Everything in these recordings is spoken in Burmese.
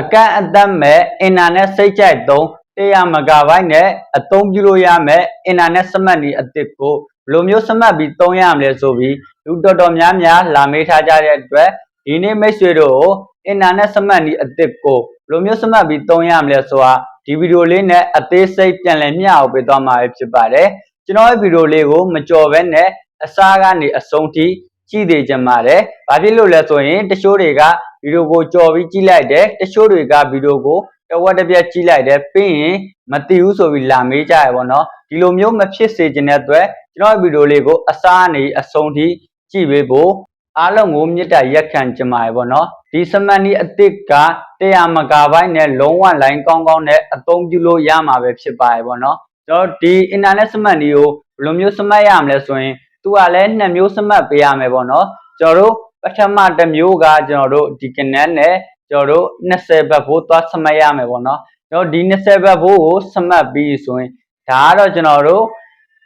အကန့်အသတ်မဲ့အင်တာနက်စိတ်ကြိုက်သုံး100 MB နဲ့အသုံးပြုလို့ရမယ်အင်တာနက်စမတ်နီအသစ်ကိုဘယ်လိုမျိုးစမတ်ပြီးသုံးရမလဲဆိုပြီးလူတော်တော်များများလာမေးထားကြတဲ့အတွက်ဒီနေ့မိတ်ဆွေတို့ကိုအင်တာနက်စမတ်နီအသစ်ကိုဘယ်လိုမျိုးစမတ်ပြီးသုံးရမလဲဆိုတာဒီဗီဒီယိုလေးနဲ့အသေးစိတ်ပြန်လည်မျှအောင်ပေးသွားမှာဖြစ်ပါတယ်ကျွန်တော်ရဲ့ဗီဒီယိုလေးကိုမကြော်ဘဲနဲ့အစားကနေအဆုံးထိကြည့်သေးကြပါတယ်။ဘာဖြစ်လို့လဲဆိုရင်တချို့တွေက ဗီဒီယိုကိုကြော်ပြီးကြည့်လိုက်တယ်တချို့တွေကဗီဒီယိုကိုတဝက်တစ်ပြက်ကြည့်လိုက်တယ်ပြီးရင်မသိဘူးဆိုပြီးလာမေးကြရပါတော့။ဒီလိုမျိုးမဖြစ်စေချင်တဲ့အတွက်ကျွန်တော်ရဲ့ဗီဒီယိုလေးကိုအစားအနေအဆုံးထိကြည့်ပေးဖို့အားလုံးကိုမြစ်တာရက်ခံကြပါရပါတော့။ဒီစမန်နီအစ်စ်က100မဂါဘိုက်နဲ့လုံးဝလိုင်းကောင်းကောင်းနဲ့အသုံးပြုလို့ရမှာပဲဖြစ်ပါရပါတော့။ကျွန်တော်ဒီ internet စမတ်နီကိုဘယ်လိုမျိုးစမတ်ရမလဲဆိုရင်သူကလည်းနှစ်မျိုးစမတ်ပေးရမယ်ပေါ့နော်ကျွန်တော်တို့ပ ထမတစ်မျိုးကကျွန်တော်တို့ဒီကနန်းနဲ့ကျွန်တော်တို့20ဘတ်ဖို့သွားစမတ်ရမယ်ပေါ့နော်ကျွန်တော်ဒီ20ဘတ်ဖို့ကိုစမတ်ပြီးဆိုရင်ဒါကတော့ကျွန်တော်တို့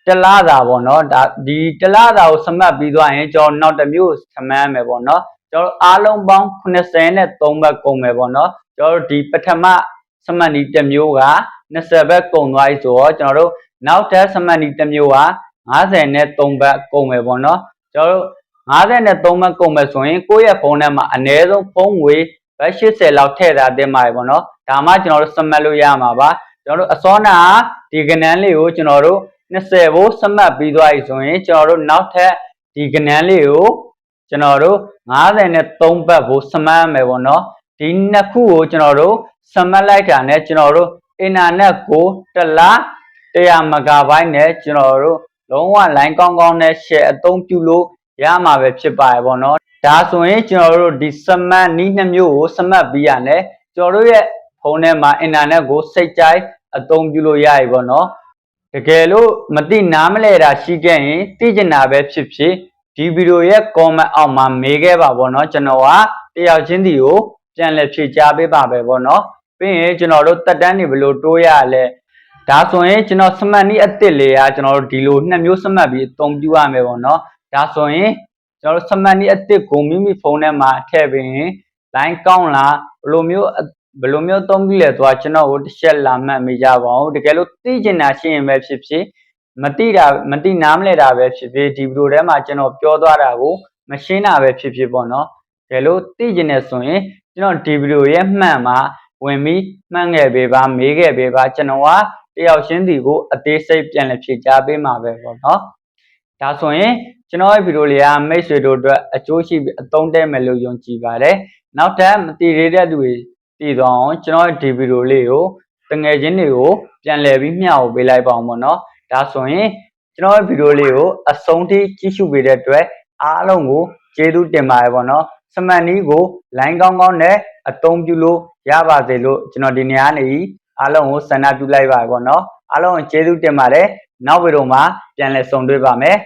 တလားတာပေါ့နော်ဒါဒီတလားတာကိုစမတ်ပြီးသွားရင်ကျွန်တော်နောက်တစ်မျိုးစမတ်ရမယ်ပေါ့နော်ကျွန်တော်အားလုံးပေါင်း83ဘတ်ကုန်မယ်ပေါ့နော်ကျွန်တော်တို့ဒီပထမစမတ်နီတစ်မျိုးက20ဘတ်ကုန်သွားပြီဆိုတော့ကျွန်တော်တို့နောက်ထပ်စမတ်နီတစ်မျိုးက53ဘတ်ကုန်မယ်ပေါ့နော်ကျွန်တော်တို့ 53ဘတ်ကုန်မယ်ဆိုရင်ကိုယ့်ရဲ့ဖုန်းထဲမှာအနည်းဆုံးဖုန်းငွေဘတ်80လောက်ထည့်ထားတင်ပါတယ်ပေါ့နော်ဒါမှကျွန်တော်တို့စမတ်လို့ရမှာပါကျွန်တော်တို့အစောနာဒီကနန်းလေးကိုကျွန်တော်တို့20ဘိုးစမတ်ပြီးသွားပြီဆိုရင်ကျွန်တော်တို့နောက်ထပ်ဒီကနန်းလေးကိုကျွန်တော်တို့53ဘတ်ဘိုးစမတ်ရမယ်ပေါ့နော်ဒီနှစ်ခုကိုကျွန်တော်တို့စမတ်လိုက်တာနဲ့ကျွန်တော်တို့အင်တာနက်ကိုတစ်လား100မဂါဘိုက်နဲ့ကျွန်တော်တို့လုံးဝ line ကောင်းကောင်းနဲ့ share အသုံးပြုလို့ ရမှာပဲဖြစ်ပါရဲ့ပေါ့နော်ဒါဆိုရင်ကျွန်တော်တို့ဒီစမတ်နီးနှစ်မျိုးကိုစမတ်ပြီးရတယ်ကျွန်တော်တို့ရဲ့ဖုန်းထဲမှာအင်တာနက်ကိုစိတ်ကြိုက်အသုံးပြုလို့ရပြီပေါ့နော်တကယ်လို့မသိနားမလဲတာရှိခဲ့ရင်သိကျင်တာပဲဖြစ်ဖြစ်ဒီဗီဒီယိုရဲ့ comment အောက်မှာမေးခဲ့ပါပေါ့နော်ကျွန်တော်ကတယောက်ချင်းစီကိုပြန်လည်ဖြေကြားပေးပါပဲပေါ့နော်ပြီးရင်ကျွန်တော်တို့တက်တန်းတွေဘယ်လိုတိုးရလဲဒါဆိုရင်ကျွန်တော်စမတ်နီးအစ်စ်လေးကကျွန်တော်တို့ဒီလိုနှစ်မျိုးစမတ်ပြီးအသုံးပြုရမယ်ပေါ့နော် ဒါဆိုရင်ကျွန်တော်တို့စမတ်နီးအစ်စ်ကိုမိမိဖုန်းထဲမှာထည့်ပြီးရင် line ကောင်းလားဘယ်လိုမျိုးဘယ်လိုမျိုးသုံးပြီးလဲသွားကျွန်တော်ကိုတစ်ချက်လာမှတ်မိကြပါဦးတကယ်လို့သိကျင်တာရှိရင်ပဲဖြစ်ဖြစ်မသိတာမသိနားမလဲတာပဲဖြစ်ဖြစ်ဒီဗီဒီယိုထဲမှာကျွန်တော်ပြောသွားတာကိုမရှင်းတာပဲဖြစ်ဖြစ်ပေါ့နော်တကယ်လို့သိကျင်နေဆိုရင်ကျွန်တော်ဒီဗီဒီယိုရဲ့မှန်မှာဝင်ပြီးမှန်ခဲ့ပေးပါမေးခဲ့ပေးပါကျွန်တော်ကတယောက်ချင်းစီကိုအသေးစိတ်ပြန်လည်ဖြေကြားပေးမှာပဲပေါ့နော် ဒါဆိုရင်ကျွန်တော်ရဲ့ဗီဒီယိုလေးကမိတ်ဆွေတို့အတွက်အကျိုးရှိပြီးအသုံးတည့်မယ်လို့ယုံကြည်ပါတယ်နောက်ထပ်မတည်ရတဲ့သူတွေတည်သွားအောင်ကျွန်တော်ရဲ့ဒီဗီဒီယိုလေးကိုတငယ်ချင်းတွေကိုပြန်လည်ပြီးမျှဝေပေးလိုက်ပါအောင်ပေါ့နော်ဒါဆိုရင်ကျွန်တော်ရဲ့ဗီဒီယိုလေးကိုအဆုံးထိကြည့်ရှုပေးတဲ့အတွက်အားလုံးကိုကျေးဇူးတင်ပါတယ်ပေါ့နော်စမန်နီးကို line ကောင်းကောင်းနဲ့အသုံးပြုလို့ရပါစေလို့ကျွန်တော်ဒီနေရာနေအားလုံးကိုဆန္ဒပြုလိုက်ပါပေါ့နော်အားလုံးကိုကျေးဇူးတင်ပါတယ်နောက်ဗီဒီယိုမှာ ပြန်လည်ဆုံတွေ့ပါမယ်